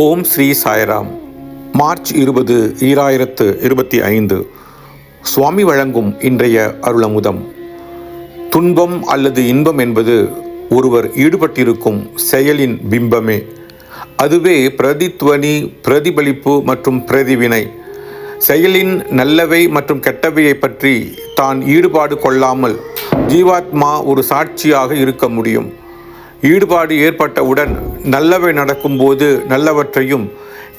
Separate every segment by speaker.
Speaker 1: ஓம் Sri Sairam. March இருபது ஈராயிரத்து இருபத்தி ஐந்து. சுவாமி வழங்கும் இன்றைய அருளமுதம். துன்பம் அல்லது இன்பம் என்பது ஒருவர் ஈடுபட்டிருக்கும் செயலின் பிம்பமே. அதுவே பிரதித்வனி பிரதிபலிப்பு மற்றும் பிரதிவினை. செயலின் நல்லவை மற்றும் கெட்டவையை பற்றி தான் ஈடுபாடு கொள்ளாமல் ஜீவாத்மா ஒரு சாட்சியாக இருக்க முடியும். ஈடுபாடு ஏற்பட்டவுடன் நல்லவை நடக்கும்போது நல்லவற்றையும்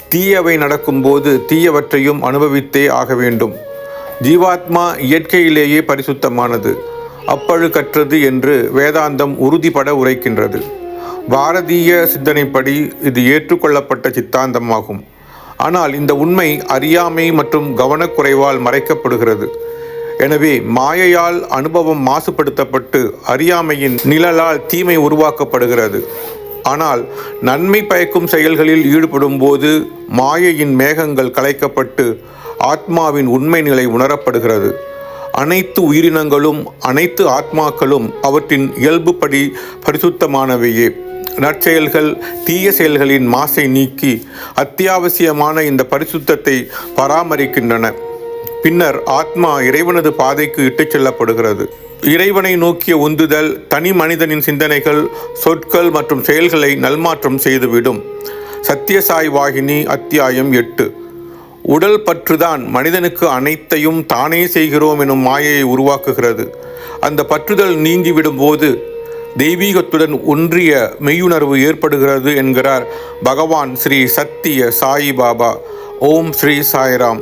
Speaker 1: தீயவை நடக்கும்போது தீயவற்றையும் அனுபவித்தே ஆக வேண்டும். ஜீவாத்மா இயற்கையிலேயே பரிசுத்தமானது. அப்பழுக்கற்றது என்று வேதாந்தம் உறுதிபட உரைக்கின்றது. பாரதிய சிந்தனைப்படி இது ஏற்றுக்கொள்ளப்பட்ட சித்தாந்தமாகும். ஆனால் இந்த உண்மை அறியாமை மற்றும் கவனக்குறைவால் மறைக்கப்படுகிறது. எனவே மாயையால் அனுபவம் மாசுபடுத்தப்பட்டு அறியாமையின் நிழலால் தீமை உருவாக்கப்படுகிறது. ஆனால் நன்மை பயக்கும் செயல்களில் ஈடுபடும் போது மாயையின் மேகங்கள் கலைக்கப்பட்டு ஆத்மாவின் உண்மை நிலை உணரப்படுகிறது. அனைத்து உயிரினங்களும் அனைத்து ஆத்மாக்களும் அவற்றின் இயல்புப்படி பரிசுத்தமானவையே. நற்செயல்கள் தீய செயல்களின் மாசை நீக்கி அத்தியாவசியமான இந்த பரிசுத்தத்தை பராமரிக்கின்றன. பின்னர் ஆத்மா இறைவனது பாதைக்கு இட்டுச் செல்லப்படுகிறது. இறைவனை நோக்கிய உந்துதல் தனி மனிதனின் சிந்தனைகள் சொற்கள் மற்றும் செயல்களை நல்மாற்றம் செய்துவிடும். சத்தியசாய் வாகினி அத்தியாயம் எட்டு. உடல் பற்றுதான் மனிதனுக்கு அனைத்தையும் தானே செய்கிறோம் எனும் மாயையை உருவாக்குகிறது. அந்த பற்றுதல் நீங்கிவிடும் போது தெய்வீகத்துடன் ஒன்றிய மெய்யுணர்வு ஏற்படுகிறது என்கிறார் பகவான் ஸ்ரீ சத்திய சாயிபாபா ஓம் ஸ்ரீ சாய்ராம்.